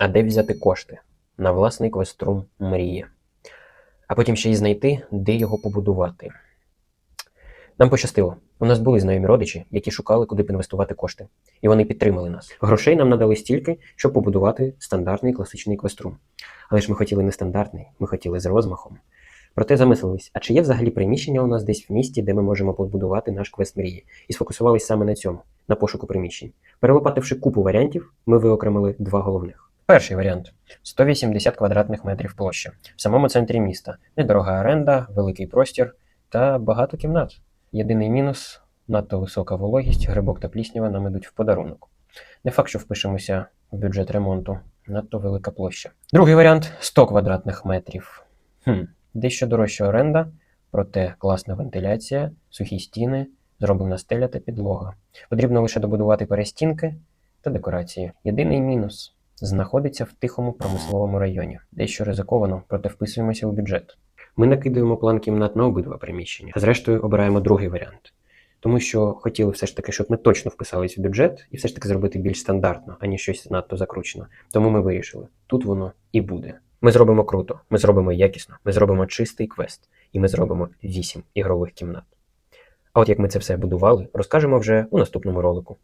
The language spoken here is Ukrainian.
А де взяти кошти на власний квеструм мрії? А потім ще й знайти, де його побудувати. Нам пощастило. У нас були знайомі родичі, які шукали, куди б інвестувати кошти. І вони підтримали нас. Грошей нам надали стільки, щоб побудувати стандартний класичний квеструм. Але ж ми хотіли не стандартний, ми хотіли з розмахом. Проте замислились, а чи є взагалі приміщення у нас десь в місті, де ми можемо побудувати наш квест мрії? І сфокусувались саме на цьому, на пошуку приміщень. Перелопативши купу варіантів, ми виокремили два головних. Перший варіант 180 квадратних метрів площа в самому центрі міста. Недорога оренда, великий простір та багато кімнат. Єдиний мінус надто висока вологість, грибок та пліснява нам ідуть в подарунок. Не факт, що впишемося в бюджет ремонту, надто велика площа. Другий варіант 100 квадратних метрів. Хм, дещо дорожча оренда, проте класна вентиляція, сухі стіни, зроблена стеля та підлога. Потрібно лише добудувати перестінки та декорації. Єдиний мінус знаходиться в тихому промисловому районі. Дещо ризиковано, проте вписуємося у бюджет. Ми накидуємо план кімнат на обидва приміщення. а Зрештою, обираємо другий варіант. Тому що хотіли все ж таки, щоб ми точно вписались в бюджет і все ж таки зробити більш стандартно, ані щось надто закручено. Тому ми вирішили, тут воно і буде. Ми зробимо круто, ми зробимо якісно, ми зробимо чистий квест, і ми зробимо 8 ігрових кімнат. А от як ми це все будували, розкажемо вже у наступному ролику.